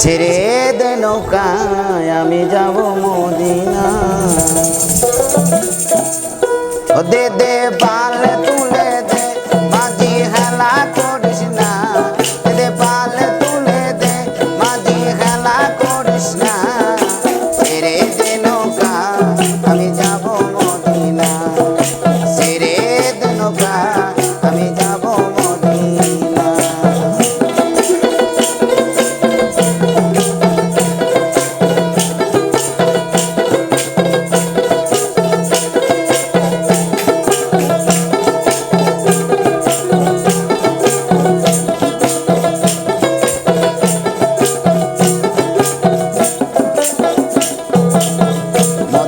ছেড়ে দে নৌকায় আমি যাব মদিনা দে দে বা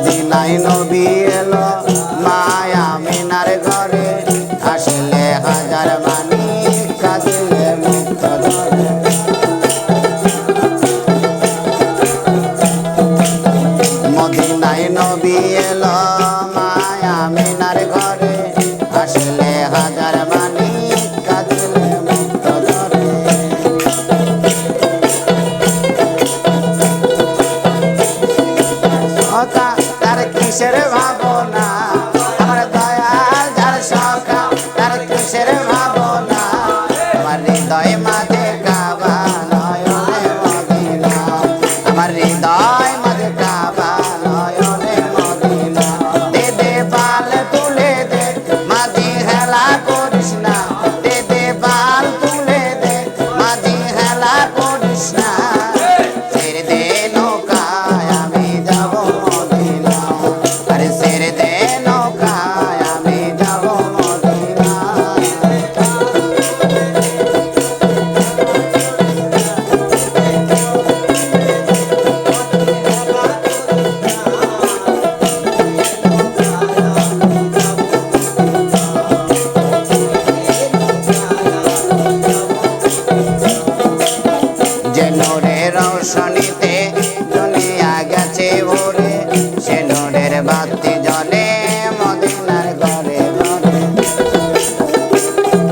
মদিনায় নবী এলো মায়া মিনার ঘরে। আসলে হাজার মানি কাঁদিলে মুক্ত ধরে। মদিনায় নবী এলো মায়া মিনার ঘরে। আসলে কিসের ভাবনা? আমার দয়াল যার সখা তার কিসের ভাবনা? আমার হৃদয় মাথা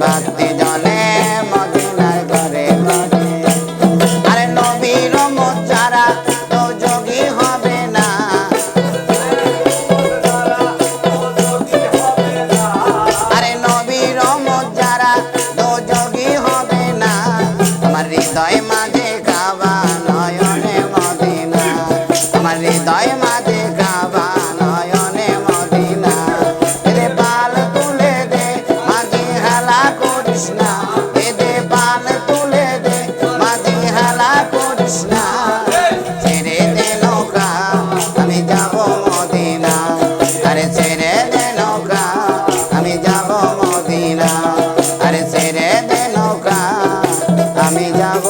about to আমি যাব